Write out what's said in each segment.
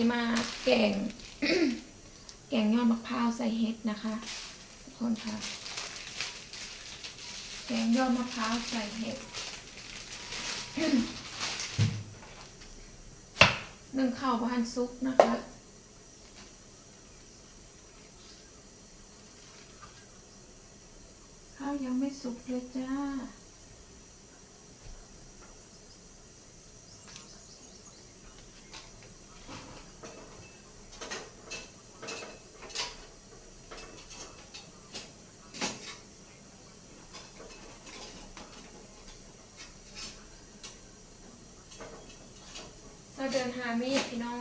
สิมาแกง แกงยอดมะพร้าวใส่เห็ดนะคะทุกคนค่ะ แกงยอดมะพร้าวใส่เห็ดหนึ่งข้าวบานซุปนะคะข้าวยังไม่สุกเลยจ้า เราเดินหามีดพี่น้อง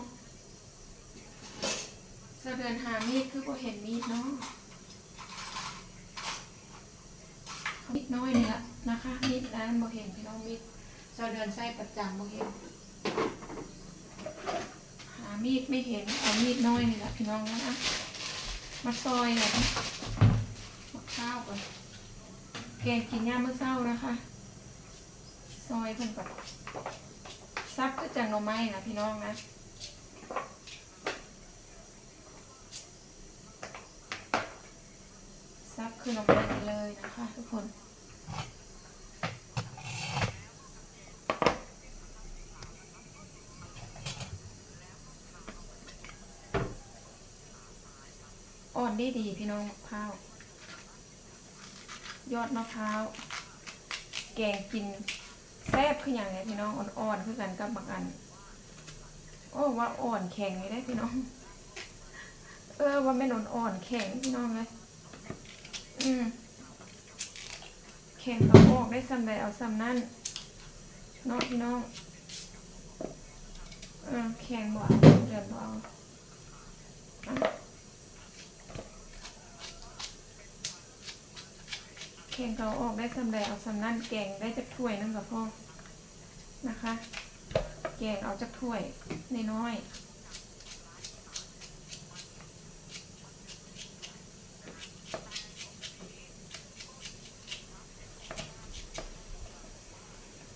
เราเดินหามีดคือบ่เห็นมีดเนาะมีดน้อยเนี่ยนะคะมีดนั้นบ่เห็นพี่น้องมีดเราเดินใส่ประจำบ่เห็น หามีดไม่เห็นเอามีดน้อยนี่แหละพี่น้องนะมาซอยเลยมาข้าวก่อนแกงกินย่ามมื้อเช้านะคะ ซอยเพิ่นก่อน ซับก็จะหน่อไม้นะพี่น้องนะซับคือหน่อไม้เลยนะคะทุกคนอ่อนได้ดีพี่น้องมะพร้าวยอดมะพร้าว แกงกิน แซ่บคืออย่างไรพี่น้องอ่อนๆคือกันกับบางอัน โอ้ว่าอ่อนแข็งไม่ได้พี่น้อง เออว่าไม่นอนอ่อนแข็งพี่น้องเลยอืมแข็งก็ออกได้ซ้ำใดเอาซ้ำนั่นเนาะพี่น้องเออแข็งบ่เอาเดือนบ่เอาอะ แข็งเอาออกได้ซ้ำใดเอาซ้ำนั่นแกงได้จากถ้วยนึงกับพ่อนะคะ แกงเอาจากถ้วยนน้อย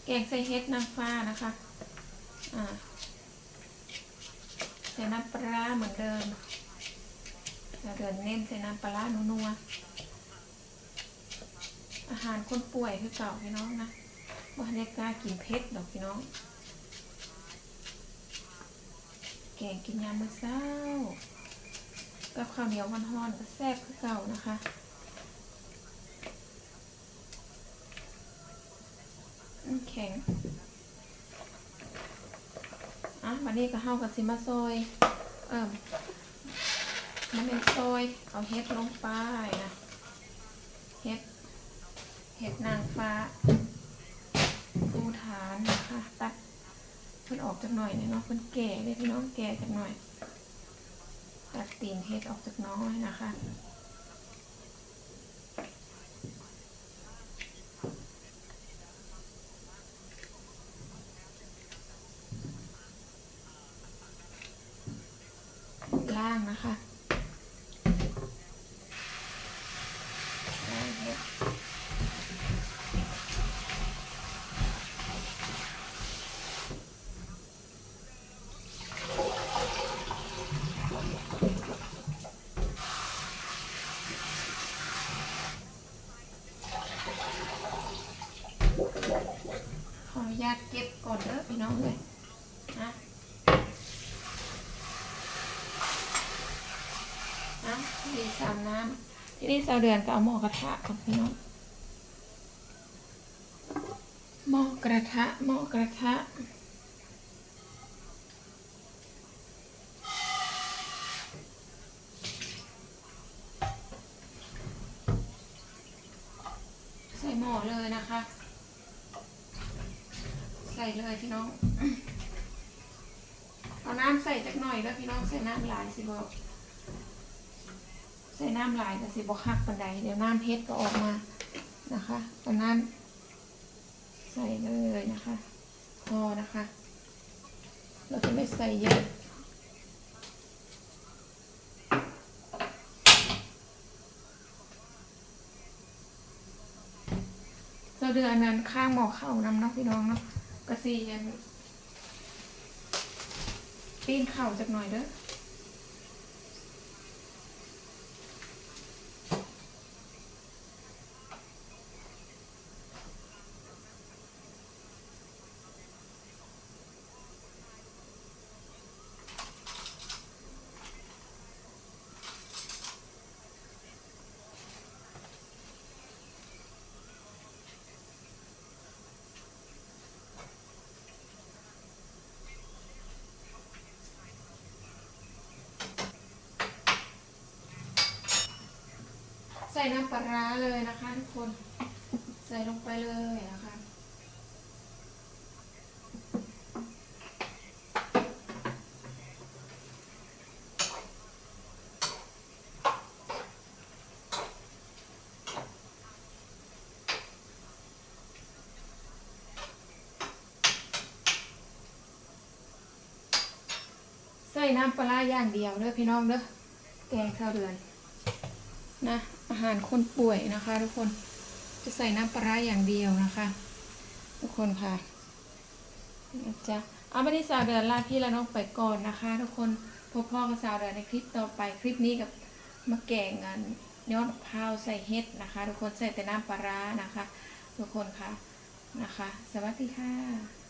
แกงใส่เฮ็ดนางฟ้านะคะ อ่า ใส่น้ำปลาเหมือนเดิมเดินเน้นใส่น้ำปลาร้านัวๆ อาหารคนป่วยคือเก่าพี่น้องนะว่าได้กล้ากินเผ็ดดอกพี่น้อง แกงกินยามมื้อเช้ากับข้าวเหนียวฮ้อนๆก็แซ่บคือเก่านะคะแข็งอะวันนี้ก็เฮากับซิมาซอย เอิ่มมันเป็นซอย เอาเฮ็ดลงไปนะ เฮ็ด เฮ็ดนางฟ้าปูฐานนะคะตัดเพิ่นออกจากหน่อยเนี่ยเนาะเพิ่นแก่เลยพี่น้องแก่จากหน่อย ตัดตีนเฮ็ดออกจากน้อยนะคะล่างนะคะ ขออนุญาตเก็บก่อนเด้อพี่น้องเลยนะนะดีสามน้ำที่นี่สาวเดือนก็เอาหม้อกระทะก่อนพี่น้องหม้อกระทะหม้อกระทะใส่หม้อเลยนะคะ ใส่ เลยพี่น้อง เอาน้ำใส่จักหน่อยแล้วพี่น้องใส่น้ำหลายสิบอกใส่น้ำหลายแต่สิบอกคักปันใดเดี๋ยวน้ำเพชรก็ออกมานะคะเอาน้ำใส่เลยนะคะ พอนะคะ เราจะไม่ใส่เยอะเจ้าเดือนนั้นข้างหมอเข้านำเนาะพี่น้องเนาะ กระซีอันปีนเข่าจากหน่อยเด้อ ใส่น้ำปลาร้าเลยนะคะทุกคน ใส่ลงไปเลยนะคะ ใส่น้ำปลาร้าอย่างเดียวเด้อพี่น้องเด้อแกงข้าวเดือน นะอาหารคนป่วยนะคะ ทุกคนจะใส่น้ำปลาอย่างเดียวนะคะ ทุกคนค่ะนะจ๊ะเอาไม่ได้สาวเดือนลาพี่และน้องไปก่อนนะคะ ทุกคนพบพ่อกับสาวเดือนในคลิปต่อไปคลิปนี้กับมะแกงงานยอดพร้าวใส่เฮ็ดนะคะ ทุกคนใส่แต่น้ำปลานะคะ ทุกคนค่ะนะคะ สวัสดีค่ะ